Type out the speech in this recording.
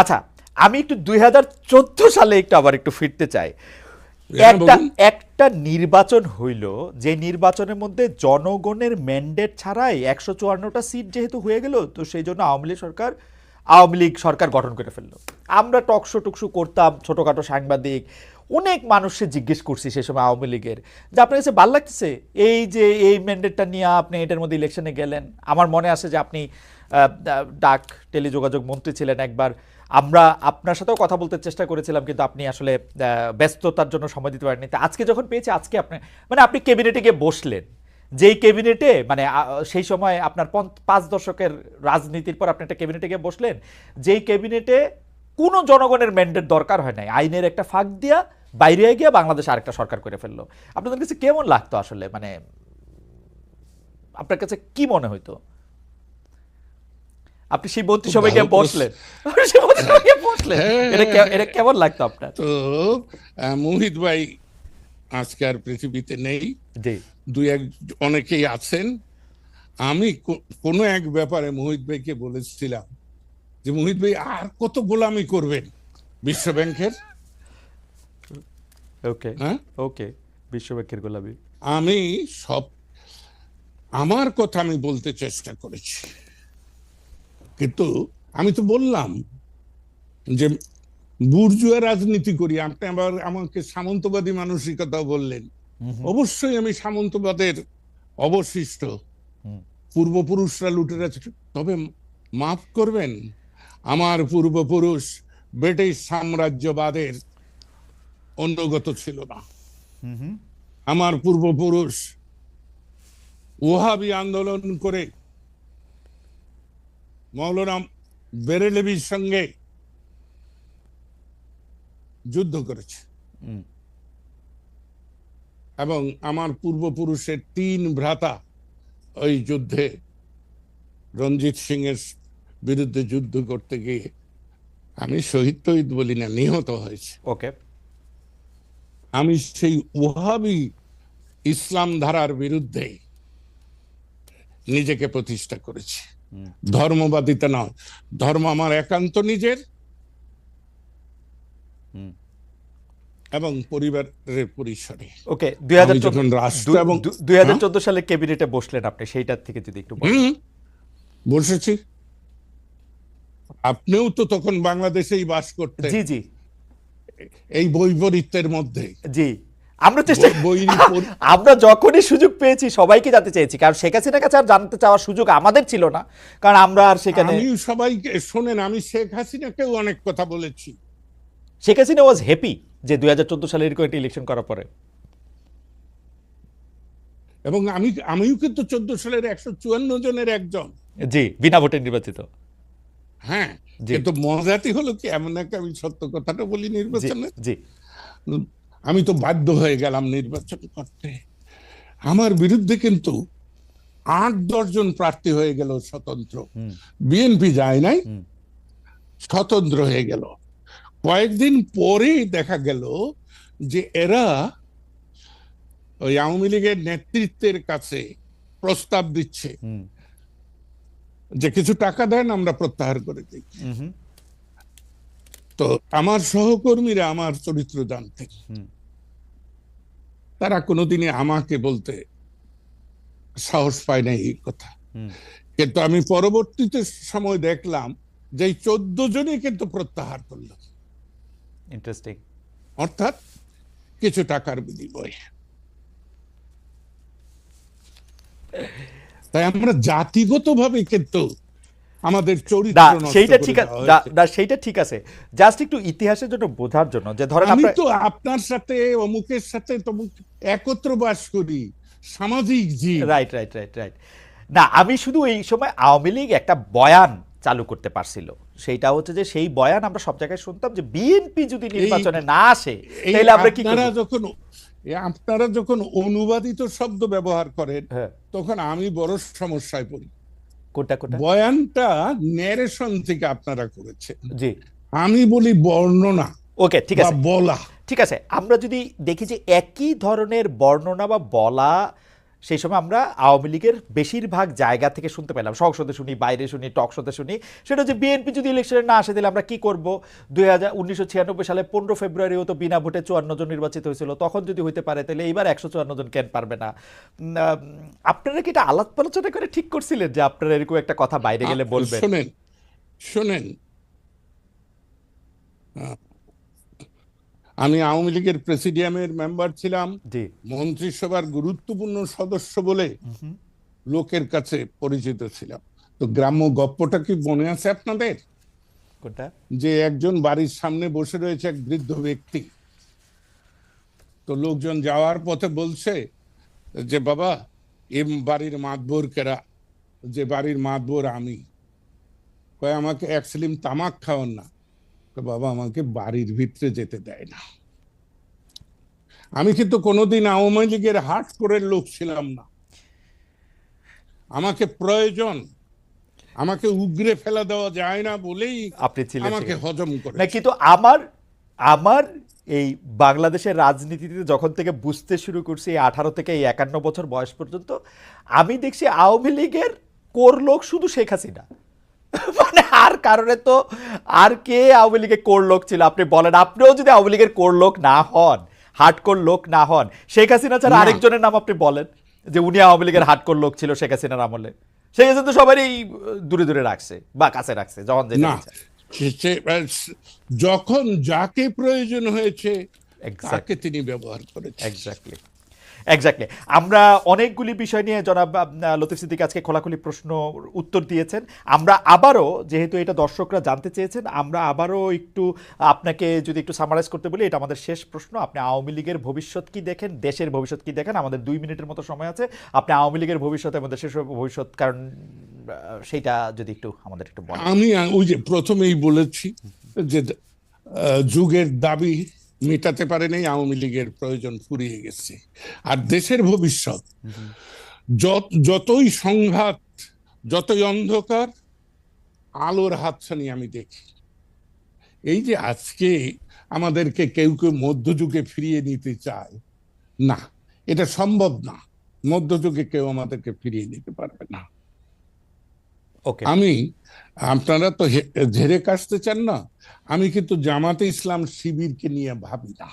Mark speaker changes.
Speaker 1: আচ্ছা আমি একটু দুই হাজার চোদ্দ সালে একটু আবার একটু ফিরতে চাই। একটা একটা নির্বাচন হইল যে নির্বাচনের মধ্যে জনগণের ম্যান্ডেট ছাড়াই একশো চুয়ান্নটা সিট যেহেতু হয়ে গেল তো সেই জন্য আওয়ামী লীগ সরকার আওয়ামী লীগ সরকার গঠন করে ফেলল। আমরা টকশো টুকশো করতাম ছোটোখাটো সাংবাদিক অনেক মানুষে জিজ্ঞেস করছি সেই সময় আওয়ামী লীগের যে আপনার কাছে ভালো লাগতেছে? এই যে এই ম্যান্ডেটটা নিয়ে আপনি এটার মধ্যে ইলেকশনে গেলেন। আমার মনে আছে যে আপনি ডাক টেলিযোগাযোগ মন্ত্রী ছিলেন একবার। আমরা আপনার সাথেও কথা বলতে চেষ্টা করেছিলাম, কিন্তু আপনি আসলে ব্যস্ততার জন্য সময় দিতে পারেননি। আজকে যখন পেয়েছি, আজকে আপনি মানে আপনি ক্যাবিনেটে গিয়ে বসলেন। যেই ক্যাবিনেটে মানে সেই সময় আপনার পাঁচ দশকের রাজনীতির পর আপনি একটা ক্যাবিনেটে গিয়ে বসলেন, যেই ক্যাবিনেটে কোনো জনগণের ম্যান্ডেট দরকার হয় নাই। আইনের একটা ফাঁক দিয়া বাইরে গিয়ে বাংলাদেশ আরেকটা সরকার করে ফেলল। আপনাদের কাছে কেমন লাগতো আসলে? মানে আপনার কাছে কি মনে হইতো? আপনি সেই মন্ত্রিসভায় গিয়ে
Speaker 2: ভালো
Speaker 1: বসলেন।
Speaker 2: হ্যাঁ,
Speaker 1: এটা এটা কেমন লাগতো আপনার?
Speaker 2: তো মোহিত ভাই আজকে আর পৃথিবীতে নেই। দুই এক অনেকেই আছেন। আমি কোনো এক ব্যাপারে মোহিত ভাইকে বলেছিলাম যে মোহিত ভাই আর কত গোলামি করবেন বিশ্ব ব্যাংকের?
Speaker 1: ওকে।
Speaker 2: হ্যাঁ?
Speaker 1: ওকে। বিশ্বব্যাংকের গোলামি।
Speaker 2: আমি সব আমার কথা আমি বলতে চেষ্টা করেছি। কিন্তু আমি তো বললাম যে বুর্জুয়া রাজনীতি করি। আপনি আবার আমাকে সামন্তবাদী মানসিকতাও বললেন। অবশ্যই আমি সামন্তবাদের অবশিষ্ট। পূর্বপুরুষরা লুটেরা তবে মাফ করবেন আমার পূর্বপুরুষ ব্রিটিশ সাম্রাজ্যবাদের অনুগত ছিল না। আমার পূর্বপুরুষ ওহাবি আন্দোলন করে মৌলানা বেরেলেবির সঙ্গে যুদ্ধ করেছে। এবং আমার পূর্বপুরুষের তিন ভ্রাতা ওই যুদ্ধে রঞ্জিত সিং এর বিরুদ্ধে যুদ্ধ করতে গিয়ে আমি শহীদ তহিদ বলি না নিহত হয়েছে।
Speaker 1: ওকে।
Speaker 2: আমি সেই ওহাবি ইসলাম ধারার বিরুদ্ধে নিজেকে প্রতিষ্ঠা করেছি। ধর্মবাদিতা নয় ধর্ম আমার একান্ত নিজের। এবং পরিবারের পরিসরে।
Speaker 1: ওকে দুই
Speaker 2: এবং-
Speaker 1: দুই হাজার চোদ্দ সালে ক্যাবিনেটে বসলেন আপনি সেইটার থেকে যদি একটু
Speaker 2: বসেছি। আপনিও তো তখন বাংলাদেশেই বাস করতেন।
Speaker 1: জি জি।
Speaker 2: এই বৈপরীত্যের মধ্যে।
Speaker 1: জি। আমরা চেষ্টা আমরা যখনই সুযোগ পেয়েছি সবাইকে জানতে চেয়েছি। কারণ শেখ হাসিনার কাছে আর জানতে চাওয়ার সুযোগ আমাদের ছিল না। কারণ আমরা আর সেখানে
Speaker 2: আমি সবাইকে শোনেন আমি শেখ হাসিনাকেও অনেক কথা বলেছি।
Speaker 1: শেখ হাসিনা ওয়াজ হ্যাপি যে দুই হাজার চোদ্দ সালে এরকম একটা ইলেকশন করার পরে।
Speaker 2: এবং আমি আমিও কিন্তু চোদ্দ সালের একশো চুয়ান্ন জনের একজন।
Speaker 1: জি বিনা ভোটে নির্বাচিত।
Speaker 2: হ্যাঁ। কিন্তু মজাটি হলো কি এমন একটা আমি সত্য কথাটা বলি নির্বাচনে?
Speaker 1: জি।
Speaker 2: আমি তো বাধ্য হয়ে গেলাম নির্বাচন করতে। আমার বিরুদ্ধে কিন্তু আট দশজন প্রার্থী হয়ে গেল স্বতন্ত্র। বিএনপি যায় নাই। স্বতন্ত্র হয়ে গেল। কয়েকদিন পরেই দেখা গেল যে এরা ওই আওয়ামী লীগের নেতৃত্বের কাছে প্রস্তাব দিচ্ছে যে কিছু টাকা দেন আমরা প্রত্যাহার করে দিই। তো আমার সহকর্মীরা আমার চরিত্র জানতেন। তারা কোনোদিনই আমাকে বলতে সাহস পায় না এই কথা। কিন্তু আমি পরবর্তীতে সময় দেখলাম যে চোদ্দ জনই কিন্তু প্রত্যাহার করল।
Speaker 1: ইন্টারেস্টিং
Speaker 2: অর্থাৎ কিছু টাকার বিনিময়ে। তাই আমরা জাতিগতভাবে কিন্তু আমাদের চরিত্র
Speaker 1: সেইটা ঠিক আছে সেইটা ঠিক আছে। জাস্ট একটু ইতিহাসের জন্য বোঝার জন্য যে ধরেন
Speaker 2: আমি তো আপনার সাথে অমুকের সাথে তমুক একত্র বাস করি সামাজিক জীব।
Speaker 1: রাইট রাইট রাইট রাইট না আমি শুধু এই সময় আওয়ামী লীগ একটা বয়ান চালু করতে পারছিল। সেইটা হচ্ছে যে সেই বয়ান আমরা সব জায়গায় শুনতাম যে বিএনপি যদি নির্বাচনে না আসে তাহলে আমরা কি
Speaker 2: আপনারা
Speaker 1: করব?
Speaker 2: যখন আপনারা যখন অনুবাদিত শব্দ ব্যবহার করেন
Speaker 1: হ্যাঁ।
Speaker 2: তখন আমি বড় সমস্যায় পড়ি।
Speaker 1: কোনটা কোটা?
Speaker 2: বয়ানটা ন্যারেশন থেকে আপনারা করেছেন।
Speaker 1: জি।
Speaker 2: আমি বলি বর্ণনা
Speaker 1: ওকে ঠিক আছে।
Speaker 2: বলা।
Speaker 1: ঠিক আছে আমরা যদি দেখি যে একই ধরনের বর্ণনা বা বলা সেই সময় আমরা আওয়ামী লীগের বেশিরভাগ জায়গা থেকে শুনতে পেলাম। সংসদে শুনি বাইরে শুনি টক শোতে শুনি। সেটা হচ্ছে বিএনপি যদি ইলেকশনে না আসে তাহলে আমরা কি করব? দুই হাজার উনিশশো ছিয়ানব্বই সালে পনেরো ফেব্রুয়ারিও তো বিনা ভোটে চুয়ান্ন জন নির্বাচিত হয়েছিল। তখন যদি হইতে পারে তাহলে এইবার একশো চুয়ান্ন জন কেন পারবে না? আপনারা কি এটা আলাপ আলোচনা করে ঠিক করছিলেন যে আপনারা এরকম একটা কথা বাইরে গেলে বলবেন?
Speaker 2: শোনেন শোনেন। আমি আওয়ামী লীগের প্রেসিডিয়ামের মেম্বার ছিলাম মন্ত্রিসভার গুরুত্বপূর্ণ সদস্য বলে লোকের কাছে পরিচিত ছিলাম। তো গ্রাম্য গপ্পটা কি মনে আছে আপনাদের? যে একজন বাড়ির সামনে বসে রয়েছে এক বৃদ্ধ ব্যক্তি। তো লোকজন যাওয়ার পথে বলছে যে বাবা এ বাড়ির মাতবর কেরা? যে বাড়ির মাতবর আমি। কয় আমাকে এক সিলিম তামাক খাওয়ান না। কয়, বাবা আমাকে বাড়ির ভিতরে যেতে দেয় না। আমি কিন্তু কোনোদিন আওয়ামী লীগের হাট করে লোক ছিলাম না। আমাকে প্রয়োজন আমাকে উগরে ফেলা দেওয়া যায় না বলেই
Speaker 1: আপনি ছিলেন
Speaker 2: আমাকে হজম করে
Speaker 1: না কিন্তু আমার আমার এই বাংলাদেশের রাজনীতিতে যখন থেকে বুঝতে শুরু করছি এই আঠারো থেকে এই একান্ন বছর বয়স পর্যন্ত আমি দেখছি আওয়ামী লীগের কোর লোক শুধু শেখ হাসিনা। মানে আর কারণে তো আর কে আওয়ামী লীগের কোর লোক ছিল? আপনি বলেন আপনিও যদি আওয়ামী লীগের কোর লোক না হন হাটকোর লোক না হন শেখ হাসিনা ছাড়া আরেকজনের নাম আপনি বলেন? যে উনি আওয়ামী লীগের হাটকোর লোক ছিল শেখ হাসিনার আমলে। শেখ হাসিনা তো সবারই দূরে দূরে রাখছে বা কাছে রাখছে যখন
Speaker 2: না যখন যাকে প্রয়োজন হয়েছে. তাকে তিনি ব্যবহার করেছেন।
Speaker 1: এক্স্যাক্টলি এক্স্যাক্টলি আমরা অনেকগুলি বিষয় নিয়ে জনাব লতিফ সিদ্দিক আজকে খোলাখুলি প্রশ্ন উত্তর দিয়েছেন। আমরা আবারও, যেহেতু এটা দর্শকরা জানতে চেয়েছেন, আমরা আবারও একটু আপনাকে যদি একটু সামারাইজ করতে বলি, এটা আমাদের শেষ প্রশ্ন। আপনি আওয়ামী লীগের ভবিষ্যৎ কি দেখেন? দেশের ভবিষ্যৎ কি দেখেন? আমাদের দুই মিনিটের মতো সময় আছে। আপনি আওয়ামী লীগের ভবিষ্যৎ এবং দেশের ভবিষ্যৎ, কারণ সেইটা যদি একটু আমাদের একটু
Speaker 2: আমি ওই যে প্রথমেই বলেছি যে যুগের দাবি মেটাতে পারেনি আওয়ামী লীগের প্রয়োজন ফুরিয়ে গেছে। আর দেশের ভবিষ্যৎ, যত, যতই সংঘাত, যতই অন্ধকার, আলোর হাতছানি আমি দেখি। এই যে আজকে আমাদেরকে কেউ কেউ মধ্যযুগে ফিরিয়ে নিতে চায়, না, এটা সম্ভব না। মধ্যযুগে কেউ আমাদেরকে ফিরিয়ে নিতে পারবে আমি আপনারা তো ঝেড়ে কাশতে চান না? আমি কিন্তু জামাতে ইসলাম শিবিরকে নিয়ে ভাবি না।